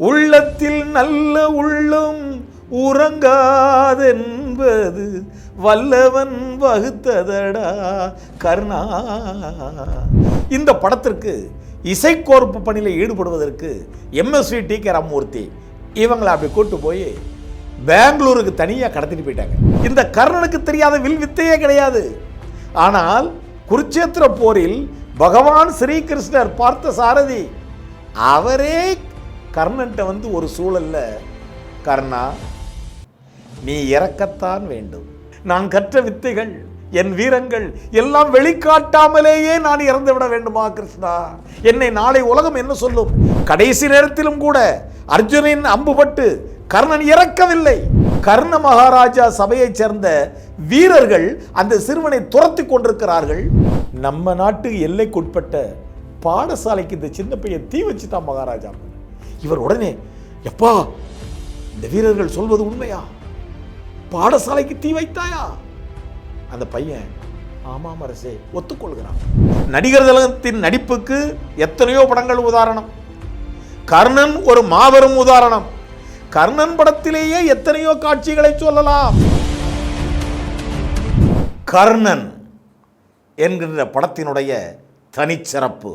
உள்ளத்தில் நல்ல உள்ளம் உறங்காதென்பது வல்லவன் வகுத்ததடா கர்ணா. இந்த படத்திற்கு இசைக்கோர்ப்பு பணியில் ஈடுபடுவதற்கு எம்எஸ்வி டி கே ராமமூர்த்தி இவங்களை அப்படி கூட்டு போய் பெங்களூருக்கு தனியாக கடத்திட்டு போயிட்டாங்க. இந்த கர்ணனுக்கு தெரியாத வில் வித்தையே கிடையாது. ஆனால் குருச்சேத்திர போரில் பகவான் ஸ்ரீகிருஷ்ணர் பார்த்த சாரதி அவரே கர்ணன்ட்ட வந்து ஒரு சூழல்ல கர்ணா நீ இறக்கத்தான் வேண்டும். நான் கற்ற வித்தைகள் என் வீரங்கள் எல்லாம் வெளிக்காட்டாமலேயே நான் இறந்து விட வேண்டுமா கிருஷ்ணா? என்னை நாளை உலகம் என்ன சொல்லும்? கடைசி நேரத்திலும் கூட அர்ஜுனின் அம்புபட்டு கர்ணன் இறக்கவில்லை. கர்ண மகாராஜா சபையைச் சேர்ந்த வீரர்கள் அந்த சிறுவனை துரத்தி கொண்டிருக்கிறார்கள். நம்ம நாட்டு எல்லைக்குட்பட்ட பாடசாலைக்கு இந்த சின்ன பையன் தீ வச்சுட்டான் மகாராஜா இவர் உடனே எப்பா இந்த வீரர்கள் சொல்வது உண்மையா? பாடசாலைக்கு தீ வைத்தாயா? அந்த பையன் ஆமாம் அரசே ஒத்துக்கொள்கிறான். நடிகர் திலகத்தின் நடிப்புக்கு எத்தனையோ படங்கள் உதாரணம். கர்ணன் ஒரு மாபெரும் உதாரணம். கர்ணன் படத்திலேயே எத்தனையோ காட்சிகளை சொல்லலாம். கர்ணன் என்கின்ற படத்தினுடைய தனிச்சிறப்பு.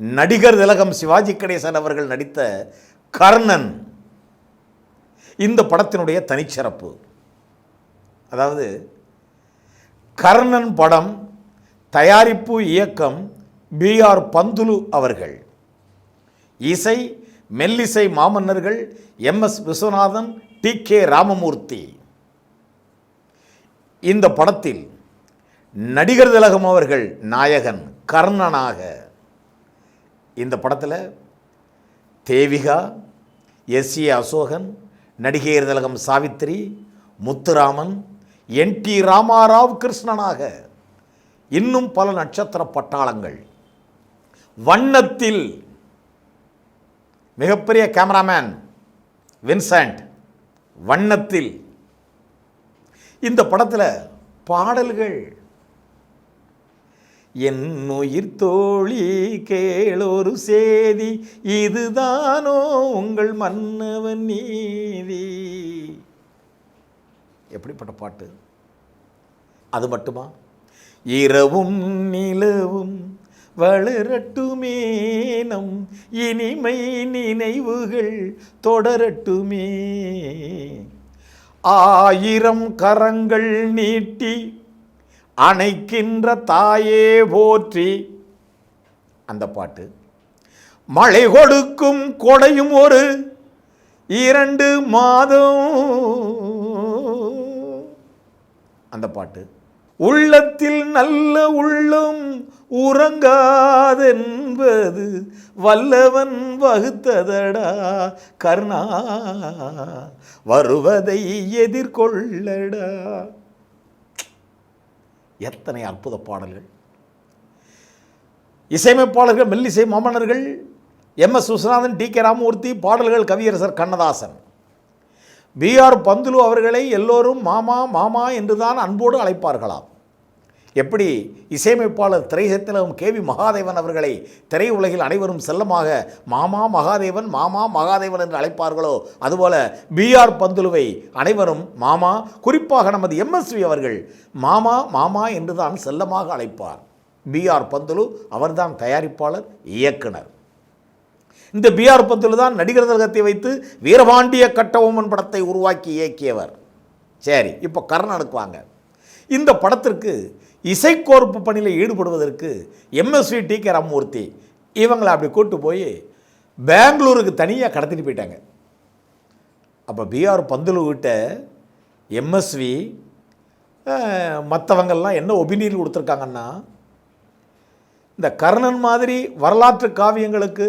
நடிகர் திலகம் சிவாஜி கணேசன் அவர்கள் நடித்த கர்ணன். இந்த படத்தினுடைய தனிச்சிறப்பு. அதாவது கர்ணன் படம் தயாரிப்பு இயக்கம் பி ஆர் பந்துலு அவர்கள். இசை மெல்லிசை மாமன்னர்கள் M S Viswanathan T K Ramamurthy. இந்த படத்தில் நடிகர் திலகம் அவர்கள் நாயகன் கர்ணனாக. இந்த படத்தில் தேவிகா எஸ் ஏ அசோகன் நடிகையர் திலகம் சாவித்திரி முத்துராமன் என் டி ராமாராவ் கிருஷ்ணனாக இன்னும் பல நட்சத்திர பட்டாளங்கள். வண்ணத்தில் மிகப்பெரிய கேமராமேன் வின்சென்ட் வண்ணத்தில். இந்த படத்தில் பாடல்கள் என் உயிர் தோழி கேளொரு சேதி இதுதானோ உங்கள் மன்னவன் நீதி. எப்படிப்பட்ட பாட்டு? அது மட்டுமா? இரவும் நிலவும் வளரட்டுமே நம் இனிமை நினைவுகள் தொடரட்டுமே. ஆயிரம் கரங்கள் நீட்டி அணைக்கின்ற தாயே போற்றி. அந்த பாட்டு. மழை கொடுக்கும் கொடையும் ஒரு இரண்டு மாதம். அந்த பாட்டு. உள்ளத்தில் நல்ல உள்ளம் உறங்காதென்பது வல்லவன் வகுத்ததடா கர்ணா. வருவதை எதிர்கொள்ளடா. எத்தனை அற்புத பாடல்கள். இசையமைப்பாளர்கள் மெல்லிசை மாமன்னர்கள் M. S. Viswanathan T. K. Ramamoorthy பாடல்கள் கவியரசர் கண்ணதாசன். பி. ஆர். பந்துலு அவர்களை எல்லோரும் மாமா மாமா என்றுதான் அன்போடு அழைப்பார்களாம். எப்படி இசையமைப்பாளர் திரைசத்திலும் கே வி மகாதேவன் அவர்களை திரையுலகில் அனைவரும் செல்லமாக மாமா மகாதேவன் மாமா மகாதேவன் என்று அழைப்பார்களோ அதுபோல பி ஆர் பந்துலுவை அனைவரும் மாமா குறிப்பாக நமது எம்எஸ்வி அவர்கள் மாமா மாமா என்றுதான் செல்லமாக அழைப்பார். பி ஆர் பந்துலு அவர்தான் தயாரிப்பாளர் இயக்குனர். இந்த பி ஆர் பந்துலு தான் நடிகர் தலகத்தை வைத்து வீரபாண்டிய கட்டபொம்மன் படத்தை உருவாக்கி இயக்கியவர். சரி இப்போ கர்ணனுக்கு வாங்க. இந்த படத்திற்கு இசைக்கோர்ப்பு பணியில் ஈடுபடுவதற்கு எம்எஸ்வி டி கே ராமமூர்த்தி இவங்களை அப்படி கூட்டு போய் பெங்களூருக்கு தனியாக கடத்திட்டு போயிட்டாங்க. அப்போ பிஆர் பந்துலு கிட்ட எம்எஸ்வி மற்றவங்கள்லாம் என்ன ஒபினியன் கொடுத்துருக்காங்கன்னா இந்த கர்ணன் மாதிரி வரலாற்று காவியங்களுக்கு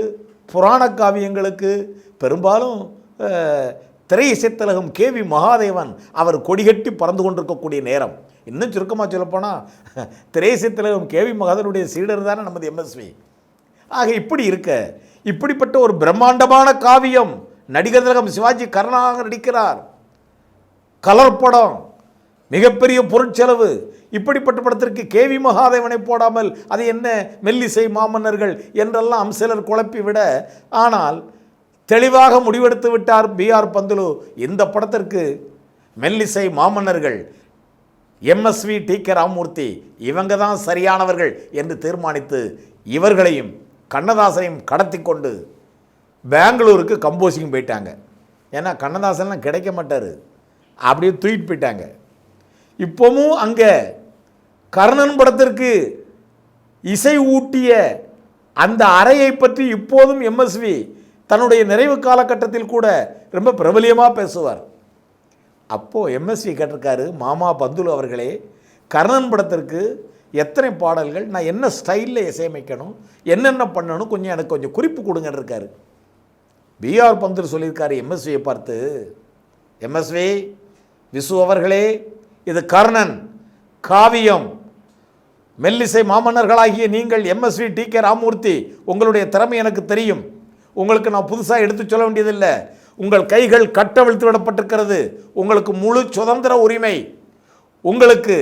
புராண காவியங்களுக்கு பெரும்பாலும் திரை இசைத்தலகம் கே வி மகாதேவன் அவர் கொடிகட்டி பறந்து கொண்டிருக்கக்கூடிய நேரம். இன்னும் சுருக்கமாக சொல்லப்போனால் திரை இசைத்தலகம் கே வி சீடர் தானே நமது எம்எஸ்வி ஆக இப்படி இருக்க இப்படிப்பட்ட ஒரு பிரம்மாண்டமான காவியம் நடிகர் திலகம் சிவாஜி கர்ணனாக நடிக்கிறார். கலர் படம் மிகப்பெரிய பொருட்செலவு. இப்படிப்பட்ட படத்திற்கு கேவி மகாதேவனை போடாமல் அது என்ன மெல்லிசை மாமன்னர்கள் என்றெல்லாம் சிலர் குழப்பி விட ஆனால் தெளிவாக முடிவெடுத்து விட்டார் பி ஆர் பந்துலு. இந்த படத்திற்கு மெல்லிசை மாமன்னர்கள் எம்எஸ்வி டி கே ராமமூர்த்தி இவங்க தான் சரியானவர்கள் என்று தீர்மானித்து இவர்களையும் கண்ணதாசனையும் கடத்தி கொண்டு பெங்களூருக்கு கம்போசிங் போயிட்டாங்க. ஏன்னா கண்ணதாசன்லாம் கிடைக்க மாட்டார். அப்படியே தூக்கிட்டு போயிட்டாங்க. இப்போவும் அங்கே கர்ணன் படத்திற்கு இசை ஊட்டிய அந்த அறையை பற்றி இப்போதும் எம்எஸ்வி தன்னுடைய நிறைவு காலகட்டத்தில் கூட ரொம்ப பிரபலியமாக பேசுவார். அப்போது எம்எஸ்வி கேட்டிருக்காரு மாமா பந்துலு அவர்களே கர்ணன் படத்திற்கு எத்தனை பாடல்கள் நான் என்ன ஸ்டைலில் இசையமைக்கணும் என்னென்ன பண்ணணும் கொஞ்சம் எனக்கு கொஞ்சம் குறிப்பு கொடுங்கன்னு இருக்காரு. பிஆர் பந்துலு சொல்லியிருக்காரு எம்எஸ்வியை பார்த்து எம்எஸ்வி விசு அவர்களே இது கர்ணன் காவியம் மெல்லிசை மாமன்னர்களாகிய நீங்கள் எம்எஸ்வி டி கே ராமூர்த்தி உங்களுடைய திறமை எனக்கு தெரியும். உங்களுக்கு நான் புதுசாக எடுத்து சொல்ல வேண்டியதில்லை. உங்கள் கைகள் கட்டவிழ்த்து விடப்பட்டிருக்கிறது. உங்களுக்கு முழு சுதந்திர உரிமை. உங்களுக்கு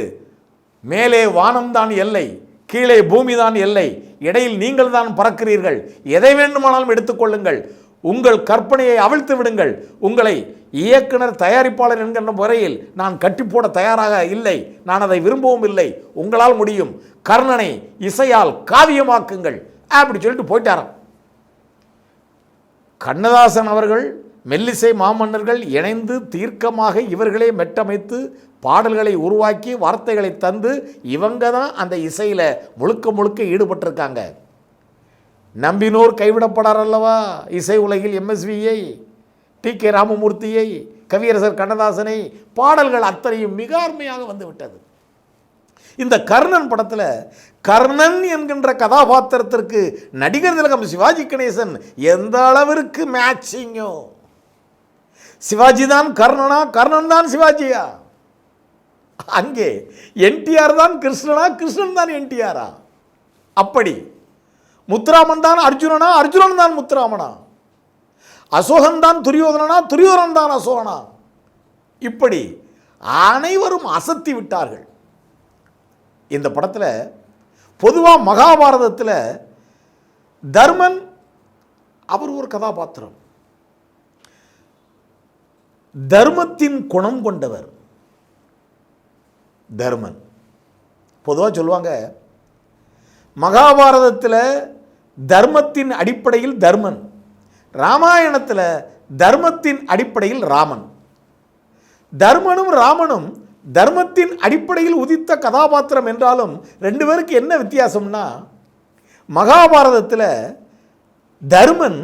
மேலே வானம்தான் எல்லை கீழே பூமிதான் எல்லை இடையில் நீங்கள் தான் பறக்கிறீர்கள். எதை வேண்டுமானாலும் எடுத்துக்கொள்ளுங்கள் உங்கள் கற்பனையை அவிழ்த்து விடுங்கள். உங்களை இயக்குனர் தயாரிப்பாளர் என்கின்ற முறையில் நான் கட்டி போட தயாராக இல்லை. நான் அதை விரும்பவும் இல்லை. உங்களால் முடியும். கர்ணனை இசையால் காவியமாக்குங்கள். அப்படி சொல்லிட்டு போயிட்டாராம். கண்ணதாசன் அவர்கள் மெல்லிசை மாமன்னர்கள் இணைந்து தீர்க்கமாக இவர்களே மெட்டமைத்து பாடல்களை உருவாக்கி வார்த்தைகளை தந்து இவங்க தான் அந்த இசையில் முழுக்க முழுக்க ஈடுபட்டிருக்காங்க. நம்பினோர் கைவிடப்படார் அல்லவா? இசை உலகில் எம்எஸ்வியை டி கே ராமமூர்த்தியை கவியரசர் கண்ணதாசனை பாடல்கள் அத்தனையும் மிக அருமையாக வந்துவிட்டது. இந்த கர்ணன் படத்தில் கர்ணன் என்கின்ற கதாபாத்திரத்திற்கு நடிகர் திலகம் சிவாஜி கணேசன் எந்த அளவிற்கு மேட்சிங்கோ சிவாஜி தான் கர்ணனா கர்ணன் தான் சிவாஜியா? அங்கே என்டிஆர் தான் கிருஷ்ணனா கிருஷ்ணன் தான் என்டிஆரா? அப்படி. முத்துராமன் தான் அர்ஜுனனா அர்ஜுனன் தான் முத்துராமனா? அசோகன் தான் துரியோதனனா துரியோதனன் தான் அசோகனா? இப்படி அனைவரும் அசத்தி விட்டார்கள். இந்த படத்தில் பொதுவாக மகாபாரதத்தில் தர்மன் அவர் ஒரு கதாபாத்திரம். தர்மத்தின் குணம் கொண்டவர். தர்மன். பொதுவாக சொல்லுவாங்க மகாபாரதத்தில் தர்மத்தின் அடிப்படையில் தர்மன் ராமாயணத்தில் தர்மத்தின் அடிப்படையில் ராமன். தர்மனும் ராமனும் தர்மத்தின் அடிப்படையில் உதித்த கதாபாத்திரம் என்றாலும் ரெண்டு பேருக்கு என்ன வித்தியாசம்னா மகாபாரதத்தில் தர்மன்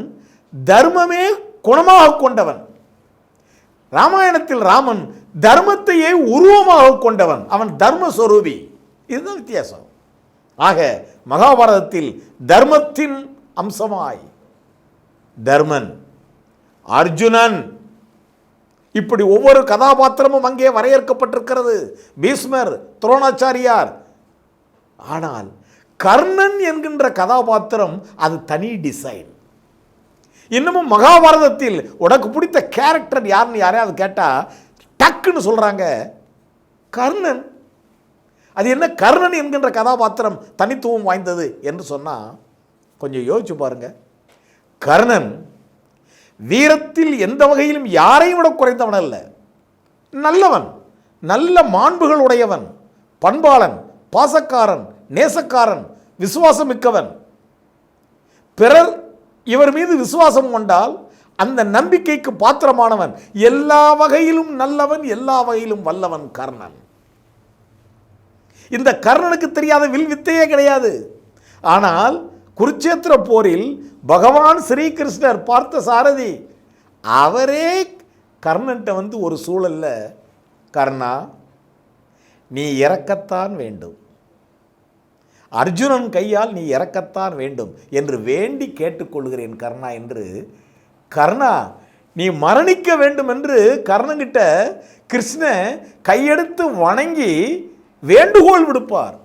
தர்மமே குணமாக கொண்டவன். ராமாயணத்தில் ராமன் தர்மத்தையே உருவமாக கொண்டவன். அவன் தர்மஸ்வரூபி. இதுதான் வித்தியாசம். ஆக மகாபாரதத்தில் தர்மத்தின் அம்சமாய் தர்மன் அர்ஜுனன் இப்படி ஒவ்வொரு கதாபாத்திரமும் அங்கே வரையறுக்கப்பட்டிருக்கிறது. பீஷ்மர் துரோணாச்சாரியார். ஆனால் கர்ணன் என்கின்ற கதாபாத்திரம் அது தனி டிசைன். இன்னமும் மகாபாரதத்தில் உனக்கு பிடித்த கேரக்டர் யாருன்னு யாரையாவது கேட்டால் டக்குன்னு சொல்கிறாங்க கர்ணன். அது என்ன கர்ணன் என்கின்ற கதாபாத்திரம் தனித்துவம் வாய்ந்தது என்று சொன்னால் கொஞ்சம் யோசிச்சு பாருங்க. கர்ணன் வீரத்தில் எந்த வகையிலும் யாரையும் விட குறைந்தவன் அல்ல. நல்லவன் நல்ல மாண்புகள் உடையவன் பண்பாளன் பாசக்காரன் நேசக்காரன் விசுவாசம் மிக்கவன் பிறர் இவர் மீது விசுவாசம் கொண்டால் அந்த நம்பிக்கைக்கு பாத்திரமானவன். எல்லா வகையிலும் நல்லவன் எல்லா வகையிலும் வல்லவன் கர்ணன். இந்த கர்ணனுக்கு தெரியாத வில் வித்தையே கிடையாது. ஆனால் குருச்சேத்திர போரில் பகவான் ஸ்ரீகிருஷ்ணர் பார்த்த சாரதி அவரே கர்ணன்ட்ட வந்து ஒரு சூழல்ல கர்ணா நீ இறக்கத்தான் வேண்டும். அர்ஜுனன் கையால் நீ இறக்கத்தான் வேண்டும் என்று வேண்டி கேட்டுக்கொள்கிறேன் கர்ணா என்று கர்ணா நீ மரணிக்க வேண்டும் என்று கர்ணங்கிட்ட கிருஷ்ண கையெடுத்து வணங்கி வேண்டுகோள் விடுப்பார்.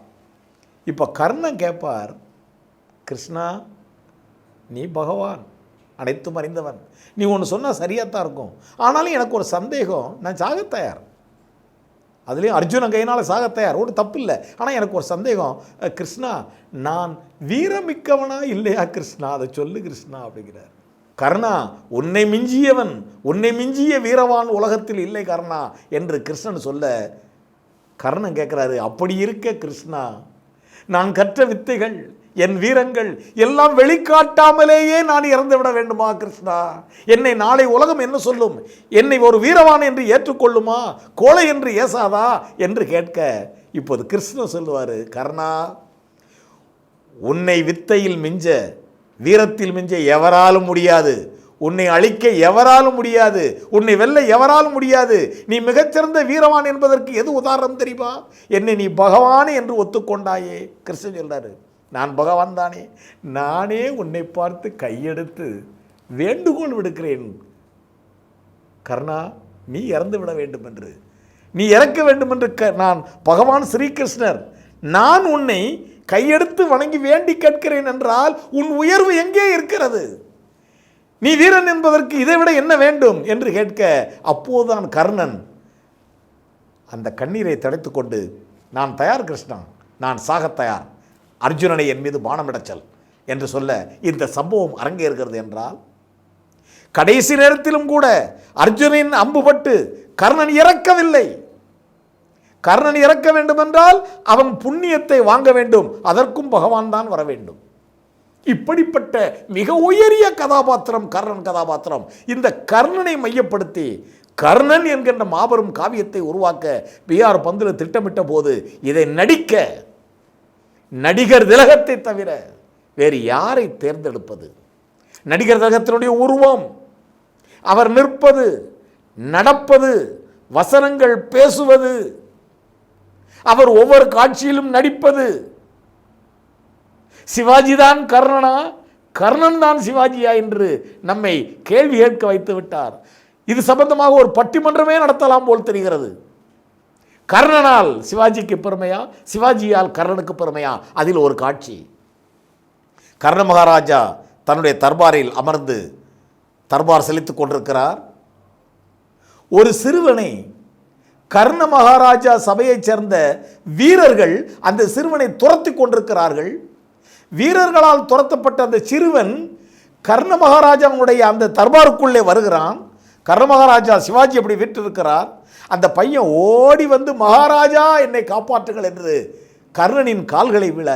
இப்போ கர்ணன் கேட்பார் கிருஷ்ணா நீ பகவான் அனைத்தும் அறிந்தவன். நீ ஒன்று சொன்னால் சரியாக தான் இருக்கும். ஆனாலும் எனக்கு ஒரு சந்தேகம். நான் சாக தயார். அதுலேயும் அர்ஜுனன் கையினால் சாக தயார். ஒன்றும் தப்பு இல்லை ஆனால் எனக்கு ஒரு சந்தேகம். கிருஷ்ணா நான் வீரமிக்கவனா இல்லையா கிருஷ்ணா? அதை சொல்லு கிருஷ்ணா அப்படிங்கிறார். கர்ணா உன்னை மிஞ்சியவன் உன்னை மிஞ்சிய வீரவான் உலகத்தில் இல்லை கர்ணா என்று கிருஷ்ணன் சொல்ல கர்ணன் கேட்குறாரு அப்படி இருக்க கிருஷ்ணா நான் கற்ற வித்தைகள் என் வீரங்கள் எல்லாம் வெளிக்காட்டாமலேயே நான் இறந்து விட வேண்டுமா கிருஷ்ணா? என்னை நாளை உலகம் என்ன சொல்லும்? என்னை ஒரு வீரவான் என்று ஏற்றுக்கொள்ளுமா? கோழை என்று ஏசாதா? என்று கேட்க இப்போது கிருஷ்ணன் சொல்லுவார் கர்ணா உன்னை வித்தையில் மிஞ்ச வீரத்தில் மிஞ்ச எவராலும் முடியாது. உன்னை அழிக்க எவராலும் முடியாது. உன்னை வெல்ல எவராலும் முடியாது. நீ மிகச்சிறந்த வீரவான் என்பதற்கு எது உதாரணம் தெரியுமா? என்னை நீ பகவான் என்று ஒத்துக்கொண்டாயே கிருஷ்ணன் சொல்கிறாரு நான் பகவான் தானே. நானே உன்னை பார்த்து கையெடுத்து வேண்டுகோள் விடுக்கிறேன். கர்ணா நீ இறந்து விட வேண்டும் என்று நீ இறக்க வேண்டும் என்று க- நான் பகவான் ஸ்ரீகிருஷ்ணர். நான் உன்னை கையெடுத்து வணங்கி வேண்டி கேட்கிறேன் என்றால் உன் உயர்வு எங்கே இருக்கிறது? நீ வீரன் என்பதற்கு இதைவிட என்ன வேண்டும் என்று கேட்க அப்போதுதான் கர்ணன் அந்த கண்ணீரை தடைத்து கொண்டு நான் தயார் கிருஷ்ணா நான் சாகத் தயார். அர்ஜுனனை என் மீது பானமிடச்சல் என்று சொல்ல இந்த சம்பவம் அரங்கேறுகிறது என்றால் கடைசி நேரத்திலும் கூட அர்ஜுனின் அம்புபட்டு கர்ணன் இறக்கவில்லை. கர்ணன் இறக்க வேண்டும் என்றால் அவன் புண்ணியத்தை வாங்க வேண்டும் அதற்கும் பகவான் தான் வர வேண்டும். இப்படிப்பட்ட மிக உயரிய கதாபாத்திரம் கர்ணன் கதாபாத்திரம். இந்த கர்ணனை மையப்படுத்தி கர்ணன் என்கின்ற மாபெரும் காவியத்தை உருவாக்க பிஆர் பந்துல திட்டமிட்ட போது இதை நடிக்க நடிகர் திலகத்தை தவிர வேறு யாரை தேர்ந்தெடுப்பது? நடிகர் திலகத்தினுடைய உருவம் அவர் நிற்பது நடப்பது வசனங்கள் பேசுவது அவர் ஒவ்வொரு காட்சியிலும் நடிப்பது. சிவாஜி தான் கர்ணனா? கர்ணன் தான் சிவாஜியா என்று நம்மை கேள்வி கேட்க வைத்து விட்டார். இது சம்பந்தமாக ஒரு பட்டிமன்றமே நடத்தலாம் போல் தெரிகிறது. கர்ணனால் சிவாஜிக்கு பெருமையா? சிவாஜியால் கர்ணனுக்கு பெருமையா? அதில் ஒரு காட்சி. கர்ண மகாராஜா தன்னுடைய தர்பாரில் அமர்ந்து தர்பார் செலுத்திக் கொண்டிருக்கிறார். ஒரு சிறுவனை கர்ண மகாராஜா சபையைச் சேர்ந்த வீரர்கள் அந்த சிறுவனை துரத்தி கொண்டிருக்கிறார்கள். வீரர்களால் துரத்தப்பட்ட அந்த சிறுவன் கர்ண மகாராஜாவுடைய அந்த தர்பாருக்குள்ளே வருகிறான். கர்ண மகாராஜா சிவாஜி அப்படி விட்டிருக்கிறார் அந்த பையன் ஓடி வந்து மகாராஜா என்னை காப்பாற்றுங்கள் என்று கர்ணனின் கால்களை விழ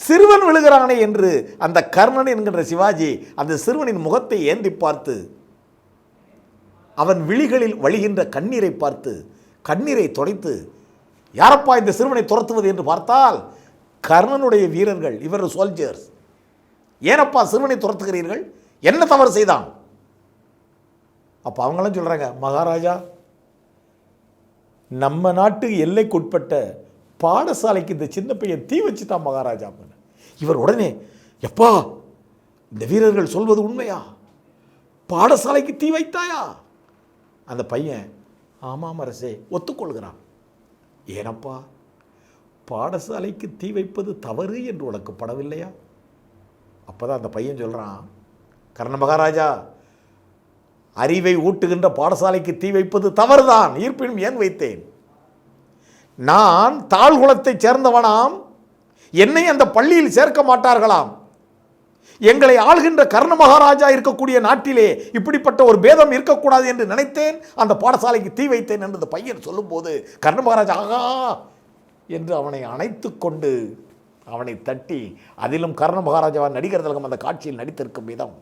சிறுவன் விழுகிறானே என்று அந்த கர்ணன் என்கின்ற சிவாஜி அந்த சிறுவனின் முகத்தை ஏந்தி பார்த்து அவன் விழிகளில் வழிகின்ற கண்ணீரை பார்த்து கண்ணீரை துடைத்து யாரப்பா இந்த சிறுவனை துரத்துவது? என்று பார்த்தால் கர்ணனுடைய வீரர்கள் இவர் சோல்ஜர்ஸ் ஏனப்பா சிறுவனை துரத்துகிறீர்கள்? என்ன தவறு செய்தான்? அப்போ அவங்களாம் சொல்கிறாங்க மகாராஜா நம்ம நாட்டு எல்லைக்குட்பட்ட பாடசாலைக்கு இந்த சின்ன பையன் தீ வச்சுட்டான் மகாராஜா இவர் உடனே எப்பா இந்த வீரர்கள் சொல்வது உண்மையா? பாடசாலைக்கு தீ வைத்தாயா? அந்த பையன் ஆமாம் அரசே ஒத்துக்கொள்கிறான். ஏனப்பா பாடசாலைக்கு தீ வைப்பது தவறு என்று உனக்கு படவில்லையா? அப்பதான் அந்த பையன் சொல்கிறான் கர்ண மகாராஜா அறிவை ஊட்டுகின்ற பாடசாலைக்கு தீ வைப்பது தவறுதான். இருப்பினும் ஏன் வைத்தேன்? நான் தாழ்குலத்தைச் சேர்ந்தவனாம். என்னை அந்த பள்ளியில் சேர்க்க மாட்டார்களாம். எங்களை ஆள்கின்ற கர்ண மகாராஜா இருக்கக்கூடிய நாட்டிலே இப்படிப்பட்ட ஒரு பேதம் இருக்கக்கூடாது என்று நினைத்தேன். அந்த பாடசாலைக்கு தீ வைத்தேன் என்று பையன் சொல்லும்போது கர்ண மகாராஜா ஆகா என்று அவனை அணைத்து கொண்டு அவனை தட்டி அதிலும் கர்ண மகாராஜாவான் நடிகர் திலகம் அந்த காட்சியில் நடித்திருக்கும் விதம்.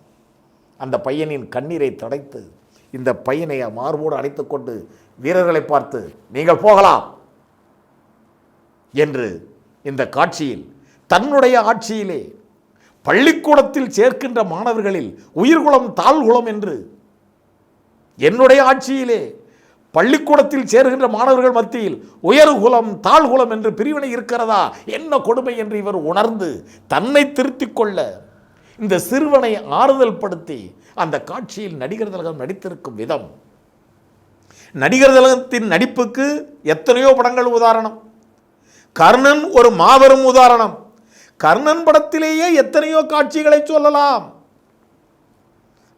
அந்த பையனின் கண்ணீரை தடைத்து இந்த பையனை மார்போடு அணைத்துக் கொண்டு வீரர்களை பார்த்து நீங்கள் போகலாம் என்று இந்த காட்சியில் தன்னுடைய ஆட்சியிலே பள்ளிக்கூடத்தில் சேர்க்கின்ற மாணவர்களில் உயிர்குலம் தாழ்குலம் என்று என்னுடைய ஆட்சியிலே பள்ளிக்கூடத்தில் சேர்கின்ற மாணவர்கள் மத்தியில் உயர்குலம் தாழ்குலம் என்று பிரிவினை இருக்கிறதா? என்ன கொடுமை என்று இவர் உணர்ந்து தன்னை திருத்திக் கொள்ள இந்த சிறுவனை ஆறுதல் படுத்தி அந்த காட்சியில் நடிகர் திலகம் நடித்திருக்கும் விதம். நடிகர் திலகத்தின் நடிப்புக்கு எத்தனையோ படங்கள் உதாரணம். கர்ணன் ஒரு மாபெரும் உதாரணம். கர்ணன் படத்திலேயே எத்தனையோ காட்சிகளை சொல்லலாம்.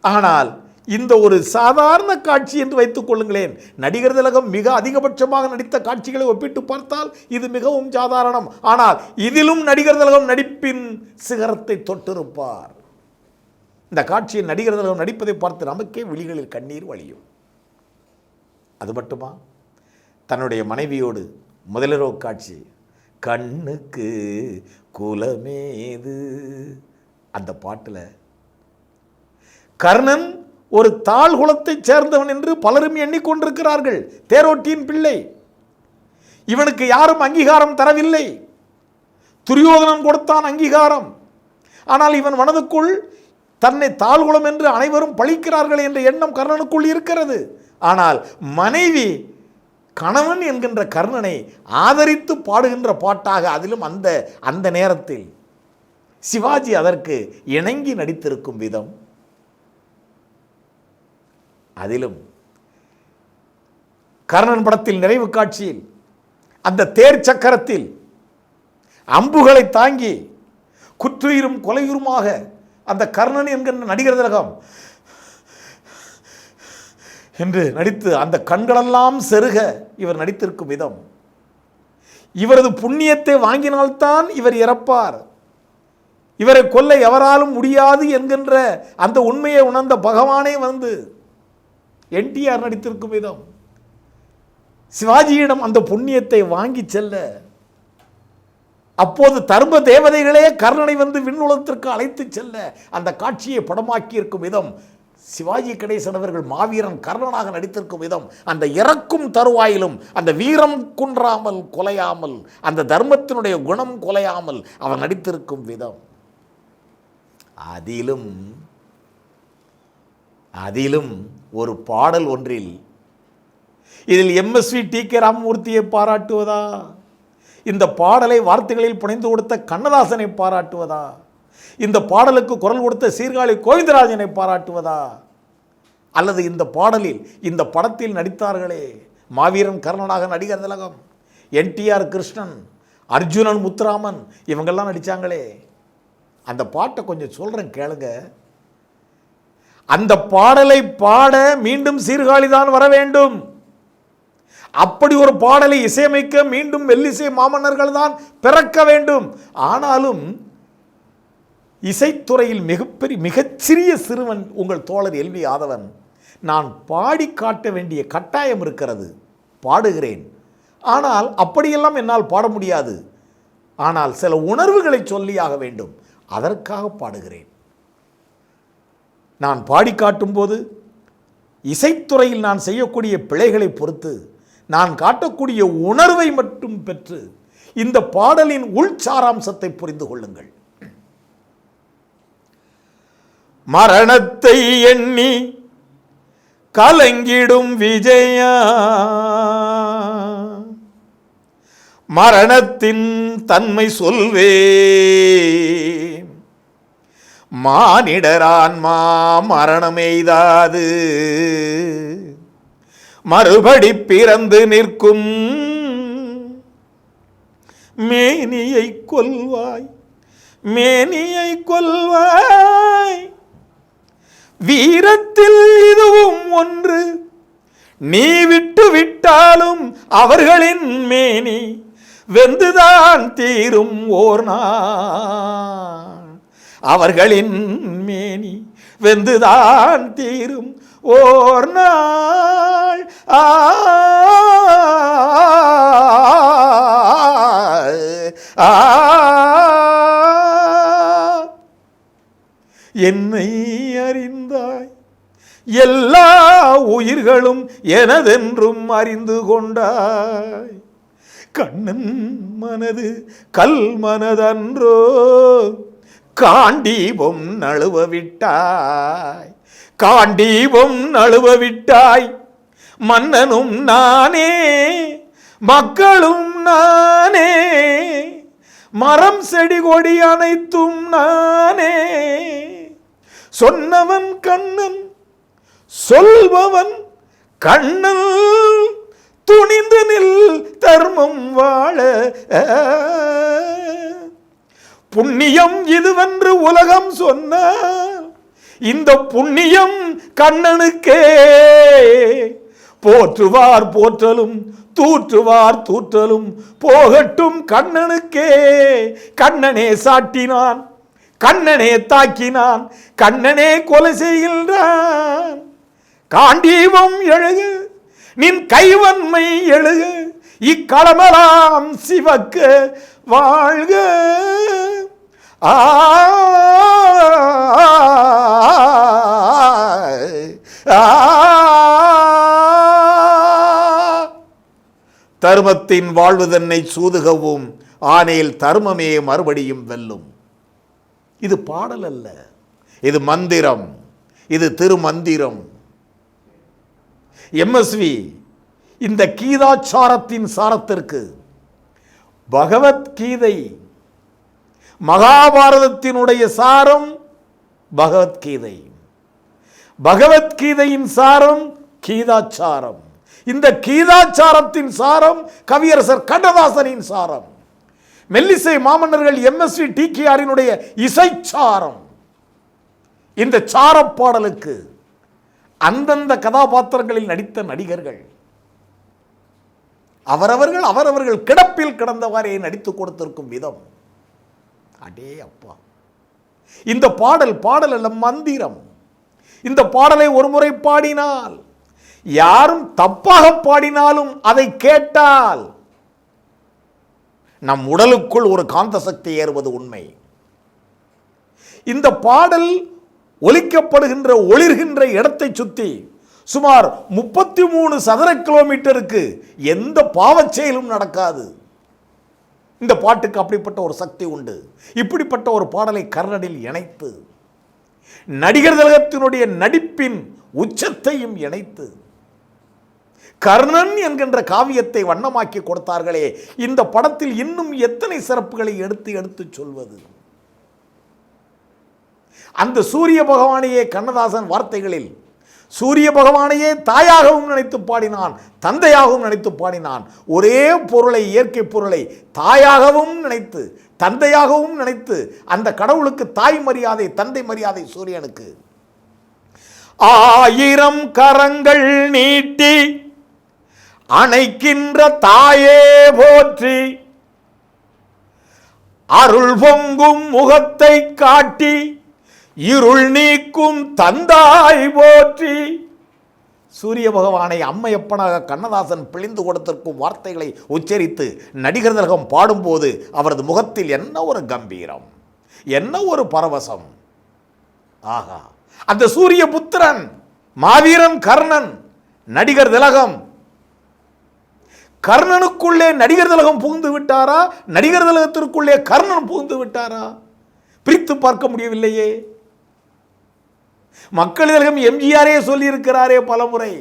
ஆனால் இந்த ஒரு சாதாரண காட்சி என்று வைத்துக் கொள்ளுங்களேன். நடிகர் திலகம் மிக அதிகபட்சமாக நடித்த காட்சிகளை ஒப்பிட்டு பார்த்தால் இது மிகவும் சாதாரணம். ஆனால் இதிலும் நடிகர் திலகம் நடிப்பின் சிகரத்தை தொட்டிருப்பார். இந்த காட்சியில் நடிகர் திலகம் நடிப்பதை பார்த்து நமக்கே விழிகளில் கண்ணீர் வழியும். அது மட்டுமா? தன்னுடைய மனைவியோடு முதலிரவு காட்சி. கண்ணுக்கு குலமேது. அந்த பாட்டில் கர்ணன் ஒரு தாழ் குலத்தைச் சேர்ந்தவன் என்று பலரும் எண்ணிக்கொண்டிருக்கிறார்கள். தேரோட்டியின் பிள்ளை. இவனுக்கு யாரும் அங்கீகாரம் தரவில்லை. துரியோதனன் கொடுத்தான் அங்கீகாரம். ஆனால் இவன் மனதுக்குள் தன்னை தாழ்குளம் என்று அனைவரும் பழிக்கிறார்கள் என்ற எண்ணம் கர்ணனுக்குள் இருக்கிறது. ஆனால் மனைவி கணவன் என்கின்ற கர்ணனை ஆதரித்து பாடுகின்ற பாட்டாக அதிலும் அந்த அந்த நேரத்தில் சிவாஜி அதற்கு இணங்கி நடித்திருக்கும் விதம். அதிலும் கர்ணன் படத்தில் நிறைவு காட்சியில் அந்த தேர் சக்கரத்தில் அம்புகளை தாங்கி குற்றுயிரும் கொலையுருமாக அந்த கர்ணன் என்கின்ற நடிகர் திலகம் என்று நடித்து அந்த கண்களெல்லாம் செருக இவர் நடித்திருக்கும் விதம். இவரது புண்ணியத்தை வாங்கினால்தான் இவர் இறப்பார். இவரை கொல்ல எவராலும் முடியாது என்கின்ற அந்த உண்மையை உணர்ந்த பகவானே வந்து என்டிஆர் நடித்திருக்கும் விதம். சிவாஜியிடம் அந்த புண்ணியத்தை வாங்கி செல்ல அப்போது தர்ம தேவதைகளே கர்ணனை வந்து விண்ணுலகத்திற்கு அழைத்து செல்ல அந்த காட்சியை படமாக்கி இருக்கும் விதம் சிவாஜி கணேசன் அவர்கள் மாவீரன் கர்ணனாக நடித்திருக்கும் விதம் அந்த இறக்கும் தருவாயிலும் அந்த வீரம் குன்றாமல் கொலையாமல் அந்த தர்மத்தினுடைய குணம் கொலையாமல் அவர் நடித்திருக்கும் விதம். அதிலும் அதிலும் ஒரு பாடல் ஒன்றில் இதில் எம்எஸ்வி டி கே ராமமூர்த்தியை பாராட்டுவதா? இந்த பாடலை வார்த்தைகளில் புனைந்து கொடுத்த கண்ணதாசனை பாராட்டுவதா? இந்த பாடலுக்கு குரல் கொடுத்த சீர்காழி கோவிந்தராஜனை பாராட்டுவதா? அல்லது இந்த பாடலில் இந்த படத்தில் நடித்தார்களே மாவீரன் கர்ணனாக நடிகர் திலகம் என்டிஆர் கிருஷ்ணன் அர்ஜுனன் முத்துராமன் இவங்கெல்லாம் நடித்தாங்களே அந்த பாட்டை கொஞ்சம் சொல்கிறேன் கேளுங்க. அந்த பாடலை பாட மீண்டும் சீர்காழிதான் வர வேண்டும். அப்படி ஒரு பாடலை இசையமைக்க மீண்டும் வெள்ளிசை மாமன்னர்கள் தான் பிறக்க வேண்டும். ஆனாலும் இசைத்துறையில் மிகப்பெரிய மிகச்சிறிய சிறுவன் உங்கள் தோழர் எல்வி ஆதவன் நான் பாடி காட்ட வேண்டிய கட்டாயம் இருக்கிறது. பாடுகிறேன். ஆனால் அப்படியெல்லாம் என்னால் பாட முடியாது. ஆனால் சில உணர்வுகளை சொல்லியாக வேண்டும். அதற்காக பாடுகிறேன். நான் பாடி காட்டும்போது இசைத்துறையில் நான் செய்யக்கூடிய பிழைகளை பொறுத்து நான் காட்டக்கூடிய உணர்வை மட்டும் பெற்று இந்த பாடலின் உள்சாராம்சத்தை புரிந்து கொள்ளுங்கள். மரணத்தை எண்ணி கலங்கிடும் விஜயா. மரணத்தின் தன்மை சொல்வே மானிடரான்மா மரணமெய்தாது மறுபடி பிறந்து நிற்கும் மேனியை கொல்வாய் மேனியை கொல்வாய். வீரத்தில் இதுவும் ஒன்று நீ விட்டு விட்டாலும் அவர்களின் மேனி வெந்துதான் தீரும் ஓர் நாள். அவர்களின் மேனி வெந்துதான் தீரும் ஓர் நாள். ஆ. என்னை அறிந்தாய். எல்லா உயிர்களும் எனதென்றும் அறிந்து கொண்டாய். கண்ணன் மனது கல் மனதன்றோ காண்டீபம் நழுவ விட்டாய் காண்டீபம் நழுவ விட்டாய் மன்னனும் நானே மக்களும் நானே மரம் செடி கொடி அனைத்தும் நானே. சொன்னவன் கண்ணன் சொல்பவன் கண்ணன் துணிந்து நில் தர்மம் வாழ. புண்ணியம் இதுவென்று உலகம் சொன்னார் இந்த புண்ணியம் கண்ணனுக்கே. போற்றுவார் போற்றலும் தூற்றுவார் தூற்றலும் போகட்டும் கண்ணனுக்கே. கண்ணனே சாட்டினான் கண்ணனே தாக்கினான் கண்ணனே கொலை செய்கின்றான். காண்டீபம் எழுகு நின் கைவன்மை எழுகு இக்களமெல்லாம் சிவக்க வாழ்க. தர்மத்தின் வாழ்வு தன்னை சூதுகவும் ஆனேல் தர்மமே மறுபடியும் வெல்லும் இது பாடல் அல்ல இது மந்திரம் இது திருமந்திரம் எம்எஸ்வி இந்த கீதாச்சாரத்தின் சாரத்திற்கு பகவத்கீதை மகாபாரதத்தினுடைய சாரம் பகவத்கீதை. பகவத்கீதையின் சாரம் கீதாச்சாரம். இந்த கீதாச்சாரத்தின் சாரம் கவியரசர் கண்ணதாசனின் சாரம். மெல்லிசை மாமன்னர்கள் எம்எஸ்வி டிகேஆரினுடைய இசைச்சாரம். இந்த சாரப்பாடலுக்கு அந்தந்த கதாபாத்திரங்களில் நடித்த நடிகர்கள் அவரவர்கள் அவரவர்கள் கிடப்பில் கிடந்தவாறே நடித்து கொடுத்திருக்கும் விதம். அடே அப்பா. இந்த பாடல் பாடல் அல்ல மந்திரம். இந்த பாடலை ஒருமுறை பாடினால் யாரும் தப்பாக பாடினாலும் அதை கேட்டால் நம் உடலுக்குள் ஒரு காந்த சக்தி ஏறுவது உண்மை. இந்த பாடல் ஒலிக்கப்படுகின்ற ஒளிர்கின்ற இடத்தை சுற்றி சுமார் முப்பத்தி மூணு சதுர கிலோமீட்டருக்கு எந்த பாவச் செயலும் நடக்காது. இந்த பாட்டுக்கு அப்படிப்பட்ட ஒரு சக்தி உண்டு. இப்படிப்பட்ட ஒரு பாடலை கர்ணனில் இணைத்து நடிகர் திலகத்தினுடைய நடிப்பின் உச்சத்தையும் இணைத்து கர்ணன் என்கின்ற காவியத்தை வண்ணமாக்கி கொடுத்தார்களே இந்த படத்தில் இன்னும் எத்தனை சிறப்புகளை எடுத்து எடுத்து சொல்வது? அந்த சூரிய பகவானையே கண்ணதாசன் வார்த்தைகளில் சூரிய பகவானையே தாயாகவும் நினைத்து பாடினான் தந்தையாகவும் நினைத்து பாடினான். ஒரே பொருளை இயற்கை பொருளை தாயாகவும் நினைத்து தந்தையாகவும் நினைத்து அந்த கடவுளுக்கு தாய் மரியாதை தந்தை மரியாதை சூரியனுக்கு. ஆயிரம் கரங்கள் நீட்டி அணைக்கின்ற தாயே போற்றி அருள் பொங்கும் முகத்தை காட்டி இருள் நீக்கும் தந்தாய் போற்றி. சூரிய பகவானை அம்மையப்பனாக கண்ணதாசன் பிழிந்து கொடுத்திருக்கும் வார்த்தைகளை உச்சரித்து நடிகர் திலகம் பாடும்போது அவரது முகத்தில் என்ன ஒரு கம்பீரம் என்ன ஒரு பரவசம். ஆகா அந்த சூரிய புத்திரன் மாவீரன் கர்ணன் நடிகர் திலகம். கர்ணனுக்குள்ளே நடிகர் திலகம் புகுந்து விட்டாரா? நடிகர் திலகத்திற்குள்ளே கர்ணன் புகுந்து விட்டாரா? பிரித்து பார்க்க முடியவில்லையே. மக்கள் திலகம் எம்ஜிஆரே சொல்லியிருக்கிறாரே பலமுறை.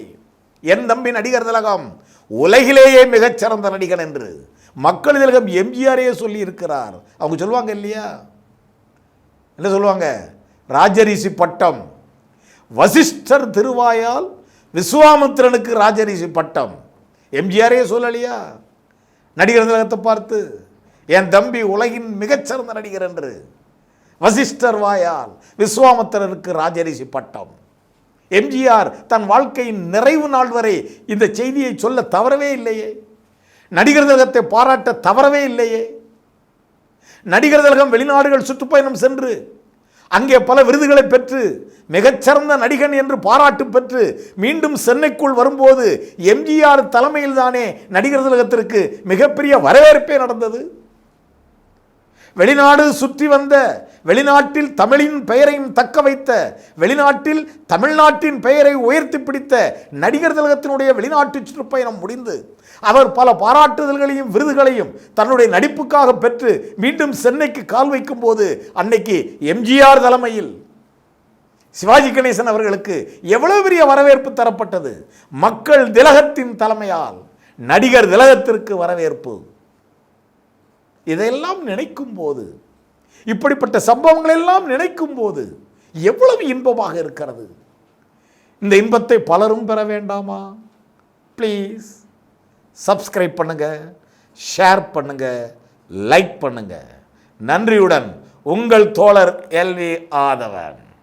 என் தம்பி நடிகர் திலகம் உலகிலேயே மிகச்சிறந்த நடிகன் என்று மக்கள் திலகம் எம்ஜிஆரே சொல்லியிருக்கிறார். அவங்க சொல்லுவாங்க இல்லையா? என்ன சொல்லுவாங்க? ராஜரிஷி பட்டம். வசிஷ்டர் திருவாயால் விஸ்வாமித்திரனுக்கு ராஜரிஷி பட்டம். எம்ஜிஆரே சொல்லலையா? நடிகர் திலகத்தை பார்த்து என் தம்பி உலகின் மிகச்சிறந்த நடிகர் என்று. வசிஷ்டர் வாயால் விஸ்வாமத்திரருக்கு ராஜரிஷி பட்டம். எம்ஜிஆர் தன் வாழ்க்கையின் நிறைவு நாள் வரை இந்த செய்தியை சொல்ல தவறவே இல்லையே. நடிகர் திலகத்தை பாராட்ட தவறவே இல்லையே. நடிகர் திலகம் வெளிநாடுகள் சுற்றுப்பயணம் சென்று அங்கே பல விருதுகளை பெற்று மிகச்சிறந்த நடிகன் என்று பாராட்டு பெற்று மீண்டும் சென்னைக்குள் வரும்போது எம்ஜிஆர் தலைமையில் தானே நடிகர் திலகத்திற்கு மிகப்பெரிய வரவேற்பே நடந்தது. வெளிநாடு சுற்றி வந்த வெளிநாட்டில் தமிழின் பெயரையும் தக்க வைத்த வெளிநாட்டில் தமிழ்நாட்டின் பெயரை உயர்த்தி பிடித்த நடிகர் திலகத்தினுடைய வெளிநாட்டு சுற்றுப்பயணம் முடிந்து அவர் பல பாராட்டுதல்களையும் விருதுகளையும் தன்னுடைய நடிப்புக்காக பெற்று மீண்டும் சென்னைக்கு கால் வைக்கும் போது அன்னைக்கு எம்ஜிஆர் தலைமையில் சிவாஜி கணேசன் அவர்களுக்கு எவ்வளவு பெரிய வரவேற்பு தரப்பட்டது? மக்கள் திலகத்தின் தலைமையால் நடிகர் திலகத்திற்கு வரவேற்பு. இதையெல்லாம் நினைக்கும் போது இப்படிப்பட்ட சம்பவங்களெல்லாம் நினைக்கும் போது எவ்வளவு இன்பமாக இருக்கிறது? இந்த இன்பத்தை பலரும் பெற வேண்டாமா? ப்ளீஸ் சப்ஸ்கிரைப் பண்ணுங்க ஷேர் பண்ணுங்க லைக் பண்ணுங்க. நன்றியுடன் உங்கள் தோழர் எல்வி ஆதவன்.